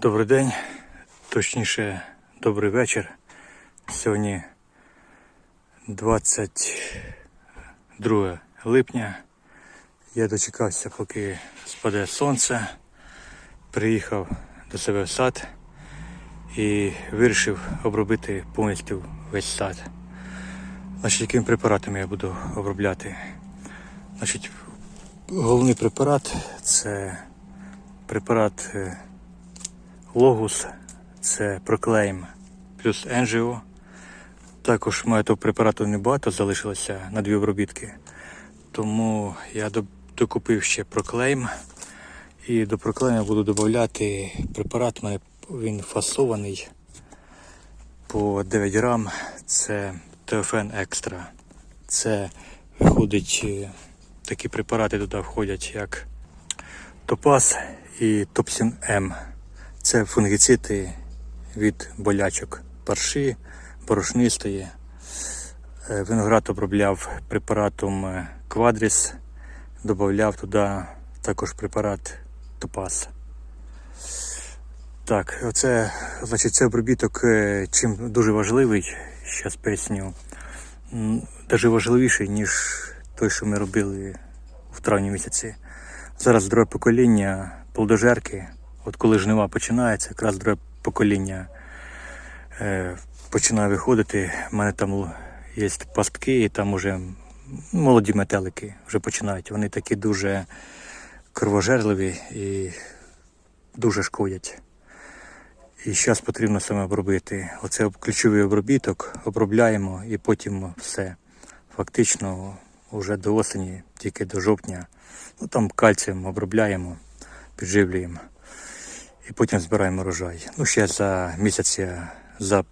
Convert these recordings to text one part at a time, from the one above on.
Добрий день, точніше, добрий вечір. Сьогодні 22 липня. Я дочекався, поки спаде сонце. Приїхав до себе в сад і вирішив обробити повністю весь сад. Значить, яким препаратом я буду обробляти? Значить, головний препарат це препарат. Логус це проклейм плюс Енжіо. Також маю того препарату небагато залишилося на дві обробітки. Тому я докупив ще проклейм. І до проклейма буду додати препарат. Мене він фасований по 9 грам. Це Теофен Екстра. Це виходить е, такі препарати туди входять, як Топаз і Топсін М. Це фунгіцити від болячок парші, борошнистої. Е, Виноград обробляв препаратом е, Квадріс, додав туди також препарат Топаз. Так, оце, значить, цей обробіток е, чим дуже важливий, зараз поясню. Навіть важливіший, ніж той, що ми робили в травні місяці. Зараз друге покоління плодожерки. От коли жнива починається, якраз друге покоління е, починає виходити. У мене там є пастки, і там уже молоді метелики вже починають. Вони такі дуже кровожерливі і дуже шкодять. І зараз потрібно саме обробити. Оце ключовий обробіток, обробляємо і потім все. Фактично вже до осені, тільки до жовтня. Ну там кальцієм обробляємо, підживлюємо. І потім збираємо урожай. Ну, ще за місяць я за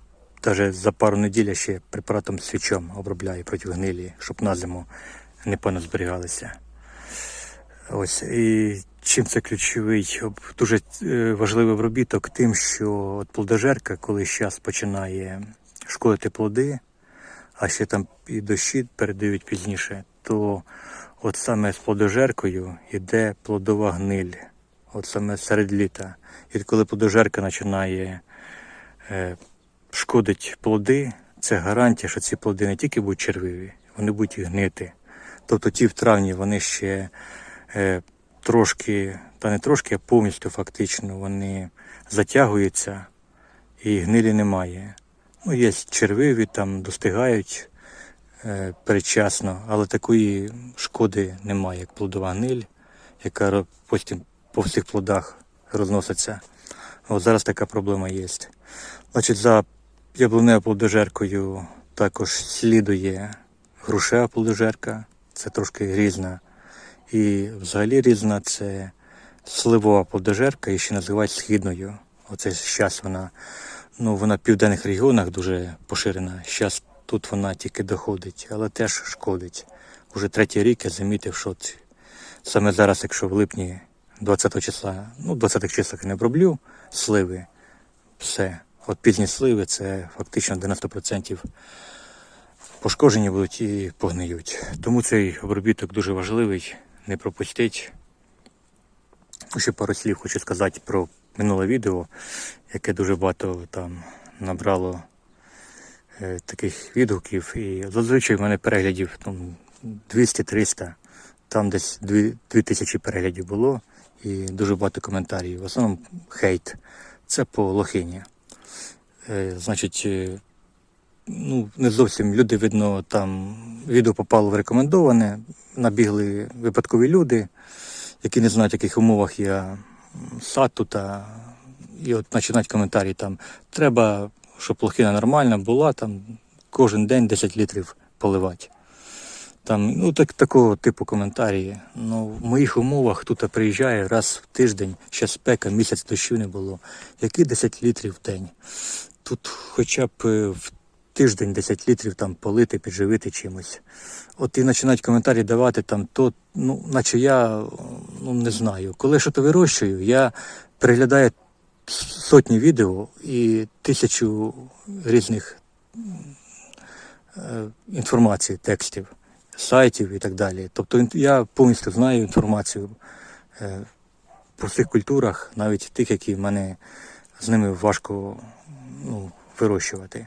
навіть за пару неділь ще препаратом свічом обробляю проти гнилі, щоб на зиму не зберігалися. Ось і чим це ключовий, дуже е, важливий обробіток тим, що от плодожерка, коли зараз починає шкодити плоди, а ще там і дощі передають пізніше, то от саме з плодожеркою йде плодова гниль, от саме серед літа. І коли плодожерка починає е, шкодить плоди, це гарантія, що ці плоди не тільки будуть червиві, вони будуть і гнити. Тобто ті в травні вони ще е, трошки, та не трошки, а повністю фактично вони затягуються і гнилі немає. Ну, є червиві, там достигають е, передчасно, але такої шкоди немає, як плодова гниль, яка потім по всіх плодах розноситься. От зараз така проблема є. Значить, за яблуневою плодожеркою також слідує грушева плодожерка, це трошки різна. І взагалі різна це сливова плодожерка, і ще називають східною. Оце зараз вона, ну, вона в південних регіонах дуже поширена. Зараз тут вона тільки доходить, але теж шкодить. Уже третій рік я замітив, що саме зараз, якщо в липні 20 числа, ну 20 числах я не оброблю сливи, все. От пізні сливи це фактично 90% пошкоджені будуть і погниють. Тому цей обробіток дуже важливий, не пропустіть. Ще пару слів хочу сказати про минуле відео, яке дуже багато там набрало е, таких відгуків. І зазвичай в мене переглядів ну, 200-300, там десь 2000 переглядів було і дуже багато коментарів. В основному хейт. Це по лохині. Е, значить, е, ну, не зовсім люди, видно, там відео попало в рекомендоване, набігли випадкові люди, які не знають, в яких умовах я м, сад тут, і от починають коментарі там. Треба, щоб лохина нормальна була, там кожен день 10 літрів поливати. Там, ну, так, такого типу коментарі. Ну, в моїх умовах тут приїжджає раз в тиждень, ще спека, місяць дощу не було. Які 10 літрів в день? Тут хоча б е, в тиждень 10 літрів там полити, підживити чимось. От і починають коментарі давати там то, ну, наче я ну, не знаю. Коли що то вирощую, я переглядаю сотні відео і тисячу різних е, інформації, текстів, сайтів і так далі. Тобто я повністю знаю інформацію е, по всіх культурах, навіть тих, які в мене з ними важко ну, вирощувати.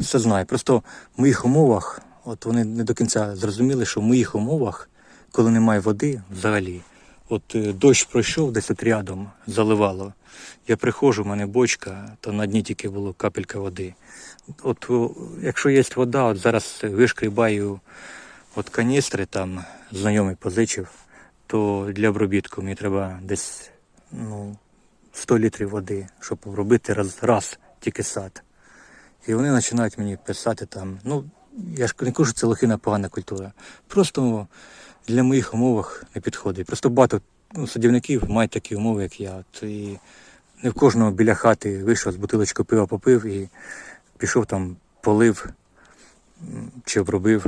Все знаю. Просто в моїх умовах, от вони не до кінця зрозуміли, що в моїх умовах, коли немає води взагалі, от е, дощ пройшов десь от рядом, заливало. Я приходжу, в мене бочка, то на дні тільки було капелька води. От якщо є вода, от зараз вишкрібаю от каністри, там знайомий позичив, то для обробітку мені треба десь ну, 100 літрів води, щоб обробити раз, раз тільки сад. І вони починають мені писати там. Ну, я ж не кажу, що це лохина погана культура. Просто для моїх умовах не підходить. Просто багато ну, садівників мають такі умови, як я. От, і не в кожного біля хати вийшов з бутилочкою пива попив і пішов там, полив чи обробив.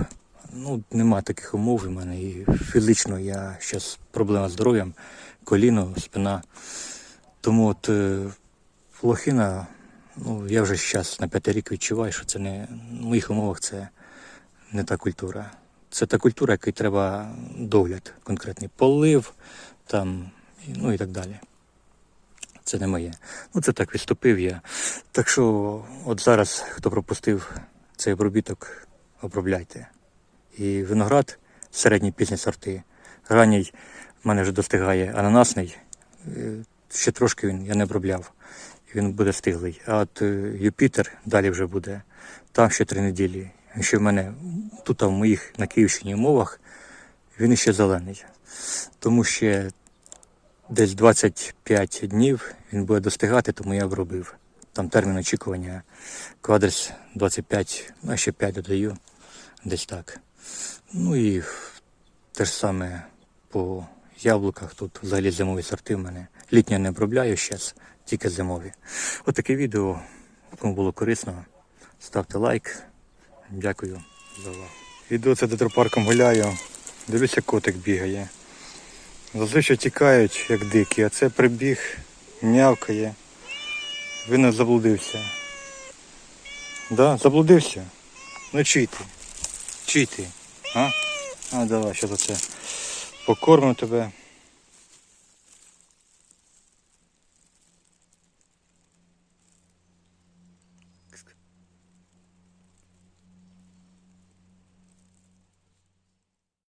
Ну, нема таких умов у мене. І фізично я зараз проблема з здоров'ям, коліно, спина. Тому от е, лохина, ну я вже зараз на п'ятий рік відчуваю, що це не в моїх умовах це не та культура. Це та культура, якій треба догляд конкретний. Полив там, ну і так далі. Це не моє. Ну, це так відступив я. Так що, от зараз, хто пропустив цей обробіток, обробляйте. І виноград, середні пізні сорти. Ранній в мене вже достигає ананасний. Е, Ще трошки він я не обробляв. Він буде стиглий. А от е, Юпітер далі вже буде. Там ще три неділі. Ще в мене тут, в моїх на Київщині умовах, він ще зелений. Тому ще десь 25 днів він буде достигати, тому я обробив. Там термін очікування квадрес 25, а ще 5 додаю, десь так. Ну і те ж саме по яблуках. Тут взагалі зимові сорти в мене. Літні я не обробляю зараз, тільки зимові. От таке відео, кому було корисно, ставте лайк. Дякую за увагу. Іду це детропарком гуляю. Дивлюся, котик бігає. Зазвичай тікають, як дикі, а це прибіг, м'явкає. Він заблудився. Да, заблудився? Ну чий ти? Чий ти? А? А, давай, що це? Покормимо тебе.